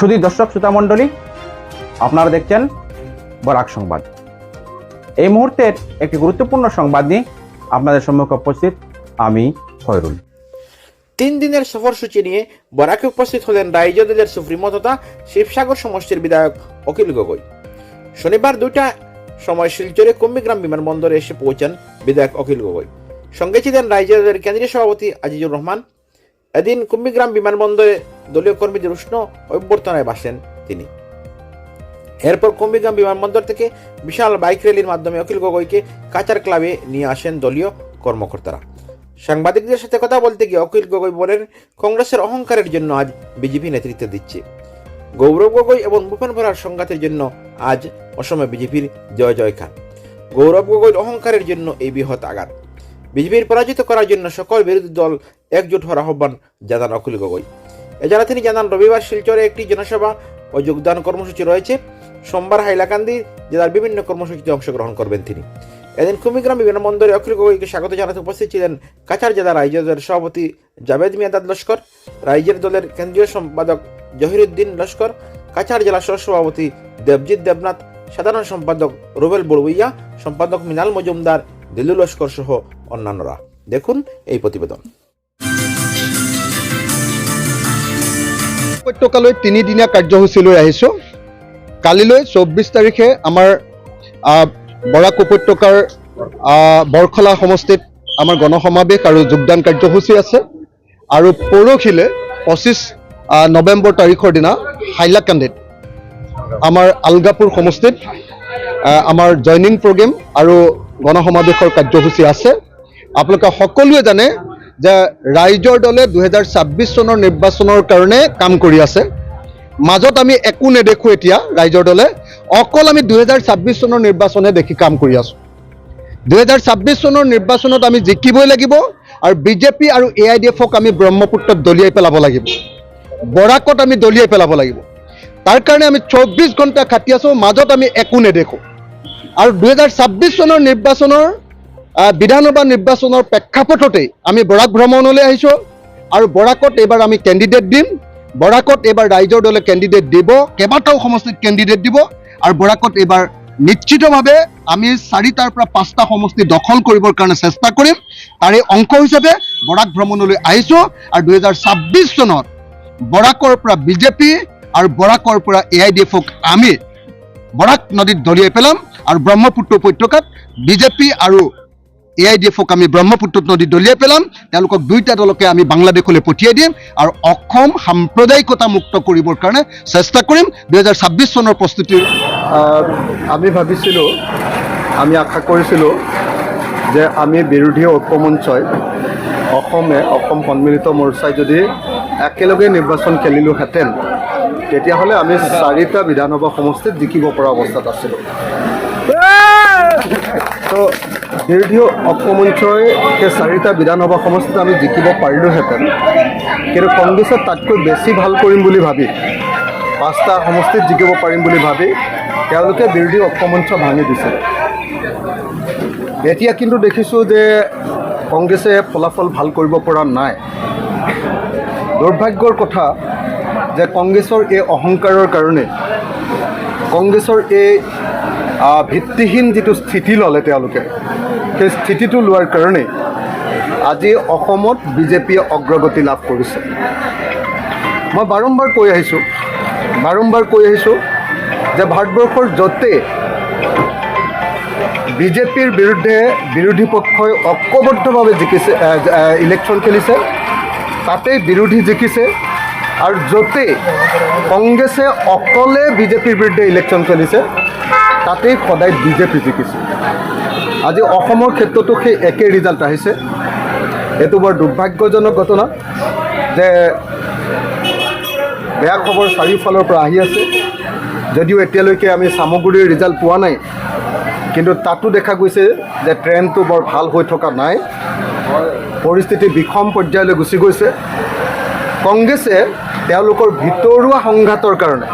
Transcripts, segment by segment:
সুধী দর্শক, শ্রোতা মণ্ডলী, আপনারা দেখছেন বরাক সংবাদ। এই মুহূর্তের একটি গুরুত্বপূর্ণ সংবাদ নিয়ে আপনাদের সম্মুখে উপস্থিত আমি খয়রুল। তিন দিনের সফরসূচি নিয়ে বরাকে উপস্থিত হলেন রাইজ দলের সুপ্রিমো তথা শিবসাগর সমষ্টির বিধায়ক অখিল গগৈ। শনিবার দুইটা সময় শিলচরে কুম্বিগ্রাম বিমানবন্দরে এসে পৌঁছান বিধায়ক অখিল গগৈ। সঙ্গে ছিলেন রাইজ দলের কেন্দ্রীয় সভাপতি আজিজুর রহমান এদিন কুম্বিগ্রাম বিমানবন্দরে দলীয় কর্মীদের উষ্ণ অভ্যর্থনায় বাসেন তিনি। এরপর কুম্বিগ্রাম বিমানবন্দর থেকে বিশাল বাইক র্যালির মাধ্যমে অখিল গগৈকে কাচার ক্লাবে নিয়ে আসেন দলীয় কর্মকর্তারা। সাংবাদিকদের সাথে কথা বলতে গিয়ে অখিল গগৈ বলেন, কংগ্রেসের অহংকারের জন্য আজ বিজেপি নেতৃত্ব দিচ্ছে। গৌরব গগৈ এবং ভূপেন ভরার সংঘাতের জন্য আজ অসমে বিজেপির জয় জয় খান গৌরব গগৈর অহংকারের জন্য এই বৃহৎ আঘাত। বিজেপির পরাজিত করার জন্য সকল বিরোধী দল একজোট হওয়ার আহ্বান জানান অখিল গগৈ। এছাড়া তিনি জানান, রবিবার শিলচরে একটি জনসভা ও যোগদান কর্মসূচি রয়েছে। সোমবার হাইলাকান্দি জেলার বিভিন্ন কর্মসূচিতে অংশগ্রহণ করবেন তিনি। এদিন কুমিগ্রাম বিমানবন্দরে অখিল গগৈকে স্বাগত জানাতে উপস্থিত ছিলেন কাছাড় জেলা রাইজের সভাপতি জাভেদ মিয়াদাদ লস্কর, রাইজের দলের কেন্দ্রীয় সম্পাদক জহিরুদ্দিন লস্কর, কাছাড় জেলা সহসভাপতি দেবজিৎ দেবনাথ, সাধারণ সম্পাদক রুবেল বড়ুইয়া, সম্পাদক মিনাল মজুমদার, দিলু লস্কর সহ অন্যান্যরা। দেখুন এই প্রতিবেদন। উপত্যকালৈ তিনিদিনীয়া কাৰ্যসূচী লৈ আহিছোঁ। কালিলৈ চৌব্বিছ তাৰিখে আমাৰ বৰাক উপত্যকাৰ বৰখলা সমষ্টিত আমাৰ গণসমাৱেশ আৰু যোগদান কাৰ্যসূচী আছে। আৰু পৰহিলৈ পঁচিছ নৱেম্বৰ তাৰিখৰ দিনা হাইলাকান্দিত আমাৰ আলগাপুৰ সমষ্টিত আমাৰ জইনিং প্ৰগ্ৰেম আৰু গণসমাৱেশৰ কাৰ্যসূচী আছে। আপোনালোকে সকলোৱে জানে যে ৰাইজৰ দলে দুহেজাৰ ছাব্বিছ চনৰ নিৰ্বাচনৰ কাৰণে কাম কৰি আছে। মাজত আমি একো নেদেখোঁ এতিয়া ৰাইজৰ দলে। অকল আমি দুহেজাৰ ছাব্বিছ চনৰ নিৰ্বাচনে দেখি কাম কৰি আছোঁ। দুহেজাৰ ছাব্বিছ চনৰ নিৰ্বাচনত আমি জিকিবই লাগিব আৰু বিজেপি আৰু এ আই ডি এফক আমি ব্ৰহ্মপুত্ৰত দলিয়াই পেলাব লাগিব। বৰাকত আমি দলিয়াই পেলাব লাগিব। তাৰ কাৰণে আমি চৌব্বিছ ঘণ্টা খাটি আছোঁ, মাজত আমি একো নেদেখোঁ। আৰু দুহেজাৰ ছাব্বিছ চনৰ নিৰ্বাচনৰ বিধানসভা নিৰ্বাচনৰ প্ৰেক্ষাপটতেই আমি বৰাক ভ্ৰমণলৈ আহিছোঁ আৰু বৰাকত এইবাৰ আমি কেণ্ডিডেট দিম। বৰাকত এইবাৰ ৰাইজৰ দলে কেণ্ডিডেট দিব, কেইবাটাও সমষ্টিত কেণ্ডিডেট দিব আৰু বৰাকত এইবাৰ নিশ্চিতভাৱে আমি চাৰিটাৰ পৰা পাঁচটা সমষ্টি দখল কৰিবৰ কাৰণে চেষ্টা কৰিম। তাৰে অংশ হিচাপে বৰাক ভ্ৰমণলৈ আহিছোঁ আৰু দুহেজাৰ ছাব্বিছ চনত বৰাকৰ পৰা বিজেপি আৰু বৰাকৰ পৰা এ আই ডি এফক আমি বৰাক নদীত দলিয়াই পেলাম আৰু ব্ৰহ্মপুত্ৰ উপত্যকাত বিজেপি আৰু এ আই ডি এফক আমি ব্ৰহ্মপুত্ৰ নদীত দলিয়াই পেলাম। তেওঁলোকক দুইটা দলকে আমি বাংলাদেশলৈ পঠিয়াই দিম আৰু অসম সাম্প্ৰদায়িকতা মুক্ত কৰিবৰ কাৰণে চেষ্টা কৰিম। দুহেজাৰ ছাব্বিছ চনৰ প্ৰস্তুতিৰ আমি ভাবিছিলোঁ আমি আশা কৰিছিলোঁ যে আমি বিৰোধী ঐক্যমঞ্চই অসমে অসম সন্মিলিত মৰ্চাই যদি একেলগে নিৰ্বাচন খেলিলোহেঁতেন তেতিয়াহ'লে আমি চাৰিটা বিধানসভা সমষ্টিত জিকিব পৰা অৱস্থাত আছিলোঁ। তো বিৰোধী ঐক্যমঞ্চই সেই চাৰিটা বিধানসভা সমষ্টিত আমি জিকিব পাৰিলোহেঁতেন। কিন্তু কংগ্ৰেছে তাতকৈ বেছি ভালো কৰিম বুলি ভাবি, পাঁচটা সমষ্টিত জিকিব পাৰিম বুলি ভাবি, তেওঁলোকে বিৰোধী ঐক্যমঞ্চ ভাঙি দিছে। এতিয়া কিন্তু দেখিছোঁ যে কংগ্ৰেছে ফলাফল ভালো কৰিব পৰা নাই। দুৰ্ভাগ্যৰ কথা যে কংগ্ৰেছৰ এই অহংকাৰৰ কাৰণে, কংগ্ৰেছৰ এই ভিত্তিহীন যিটো স্থিতি ল'লে তেওঁলোকে, সেই স্থিতিটো লোৱাৰ কাৰণে আজি অসমত বিজেপিয়ে অগ্ৰগতি লাভ কৰিছে। মই বাৰম্বাৰ কৈ আহিছোঁ, বাৰম্বাৰ কৈ আহিছোঁ যে ভাৰতবৰ্ষৰ য'তেই বিজেপিৰ বিৰুদ্ধে বিৰোধী পক্ষই ঐক্যবদ্ধভাৱে জিকিছে ইলেকশ্যন খেলিছে, তাতেই বিৰোধী জিকিছে আৰু য'তেই কংগ্ৰেছে অকলে বিজেপিৰ বিৰুদ্ধে ইলেকশ্যন খেলিছে তাতেই সদায় বিজেপি জিকিছে। আজি অসমৰ ক্ষেত্ৰতো সেই একেই ৰিজাল্ট আহিছে। এইটো বৰ দুৰ্ভাগ্যজনক ঘটনা যে বেয়া খবৰ চাৰিওফালৰ পৰা আহি আছে। যদিও এতিয়ালৈকে আমি চামগুৰিৰ ৰিজাল্ট পোৱা নাই, কিন্তু তাতো দেখা গৈছে যে ট্ৰেণ্ডটো বৰ ভালো হৈ থকা নাই। পৰিস্থিতি বিষম পৰ্যায়লৈ গুচি গৈছে। কংগ্ৰেছে তেওঁলোকৰ ভিতৰুৱা সংঘাতৰ কাৰণে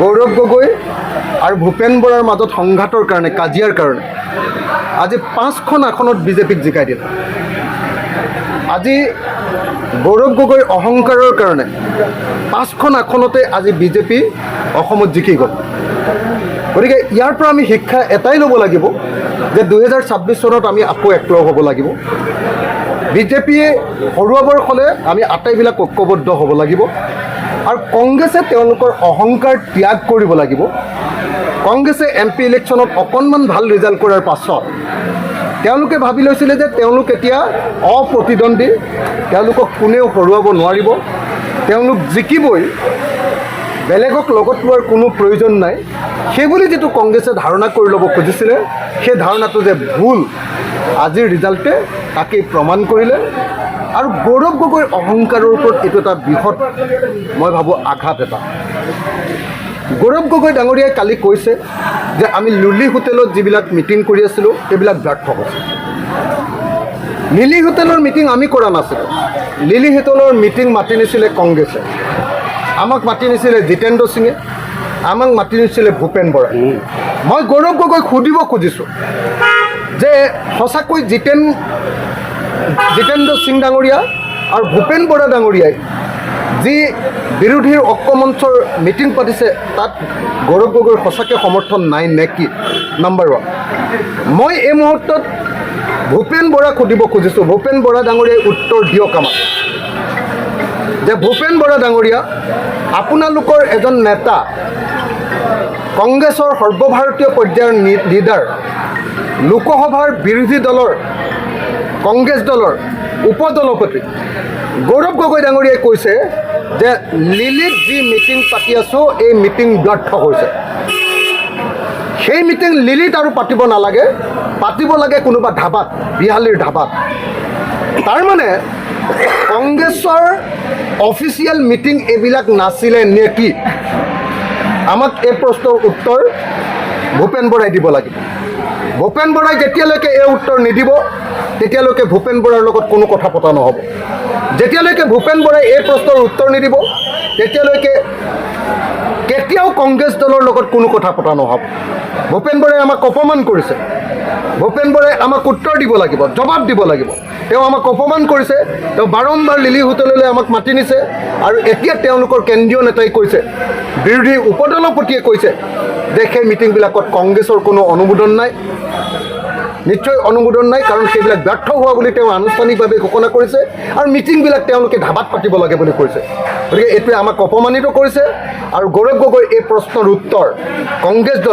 গৌৰৱ গগৈ আৰু ভূপেন বৰাৰ মাজত সংঘাতৰ কাৰণে, কাজিয়াৰ কাৰণে। আজি পাঁচখন আসনত বিজেপিক জিকাই দিলে। আজি গৌৰৱ গগৈৰ অহংকাৰৰ কাৰণে পাঁচখন আসনতে আজি বিজেপি অসমত জিকি গ'ল। গতিকে ইয়াৰ পৰা আমি শিক্ষা এটাই ল'ব লাগিব যে দুহেজাৰ ছাব্বিছ চনত আমি আকৌ একলগ হ'ব লাগিব। বিজেপিয়ে হৰুৱাবৰ হ'লে আমি আটাইবিলাক ঐক্যবদ্ধ হ'ব লাগিব। আৰু কংগ্ৰেছে তেওঁলোকৰ অহংকাৰ ত্যাগ কৰিব লাগিব। কংগ্ৰেছে এম পি ইলেকশ্যনত অকণমান ভালো ৰিজাল্ট কৰাৰ পাছত তেওঁলোকে ভাবি লৈছিলে যে তেওঁলোক এতিয়া অপ্ৰতিদ্বন্দ্বী, তেওঁলোকক কোনেও হৰুৱাব নোৱাৰিব। তেওঁলোক জিকিবই, বেলেগক লগত লোৱাৰ কোনো প্ৰয়োজন নাই। সেইবুলি যিটো কংগ্ৰেছে ধাৰণা কৰি ল'ব খুজিছিলে, সেই ধাৰণাটো যে ভুল আজিৰ ৰিজাল্টে তাকেই প্ৰমাণ কৰিলে। আৰু গৌৰৱ গগৈৰ অহংকাৰৰ ওপৰত এইটো এটা বৃহৎ, মই ভাবোঁ, আঘাত এটা। গৌৰৱ গগৈ ডাঙৰীয়াই কালি কৈছে যে আমি লুলি হোটেলত যিবিলাক মিটিং কৰি আছিলোঁ সেইবিলাক ব্যৰ্থ হৈছে লিলি হোটেলৰ মিটিং আমি কৰা নাছিলোঁ। লিলি হোটেলৰ মিটিং মাতি নিছিলে কংগ্ৰেছে। আমাক মাতি নিছিলে জিতেন্দ্ৰ সিঙে। আমাক মাতি নিছিলে ভূপেন বৰাই। মই গৌৰৱ গগৈক সুধিব খুজিছোঁ যে সঁচাকৈ জিতেন জিতেন্দ্ৰ সিং ডাঙৰীয়া আৰু ভূপেন বৰা ডাঙৰীয়াই যি বিৰোধীৰ ঐক্যমঞ্চৰ মিটিং পাতিছে তাত গৌৰৱ গগৈৰ সঁচাকৈ সমৰ্থন নাই নে কি নাম্বাৰ ওৱান মই এই মুহূৰ্তত ভূপেন বৰাক সুধিব খুজিছোঁ। ভূপেন বৰা ডাঙৰীয়াই উত্তৰ দিয়ক আমাক। যে ভূপেন বৰা ডাঙৰীয়া আপোনালোকৰ এজন নেতা কংগ্ৰেছৰ সৰ্বভাৰতীয় পৰ্যায়ৰ লিডাৰ লোকসভাৰ বিৰোধী দলৰ কংগ্ৰেছ দলৰ উপদলপতি। গৌৰৱ গগৈ ডাঙৰীয়াই কৈছে যে লিলিত যি মিটিং পাতি আছোঁ, এই মিটিং ব্যৰ্থ হৈছে। সেই মিটিং লিলিত আৰু পাতিব নালাগে। পাতিব লাগে কোনোবা ধাবাত, বিহালীৰ ধাবাত। তাৰমানে কংগ্ৰেছৰ অফিচিয়েল মিটিং এইবিলাক নাছিলে নেকি? আমাক এই প্ৰশ্নৰ উত্তৰ ভূপেন বৰাই দিব লাগিব। ভূপেন বৰাই যেতিয়ালৈকে এই উত্তৰ নিদিব, তেতিয়ালৈকে ভূপেন বৰাৰ লগত কোনো কথা পতা নহ'ব। যেতিয়ালৈকে ভূপেন বৰাই এই প্ৰশ্নৰ উত্তৰ নিদিব, তেতিয়ালৈকে কেতিয়াও কংগ্ৰেছ দলৰ লগত কোনো কথা পতা নহ'ব। ভূপেন বৰাই আমাক অপমান কৰিছে। ভূপেন বৰাই আমাক উত্তৰ দিব লাগিব, জবাব দিব লাগিব। তেওঁ আমাক অপমান কৰিছে। তেওঁ বাৰম্বাৰ লিলি হোটেললৈ আমাক মাতি নিছে। আৰু এতিয়া তেওঁলোকৰ কেন্দ্ৰীয় নেতাই কৈছে, বিৰোধী উপদলপতিয়ে কৈছে সেই মিটিংবিলাকত কংগ্ৰেছৰ কোনো অনুমোদন নাই। নিশ্চয় অনুমোদন নাই, কাৰণ সেইবিলাক ব্যৰ্থ হোৱা বুলি তেওঁ আনুষ্ঠানিকভাৱে ঘোষণা কৰিছে আৰু মিটিংবিলাক তেওঁলোকে ধাবাত পাতিব লাগে বুলি কৈছে। গতিকে এইটোৱে আমাক অপমানিত কৰিছে। আৰু গৌৰৱ গগৈ এই প্ৰশ্নৰ উত্তৰ কংগ্ৰেছ দলৰ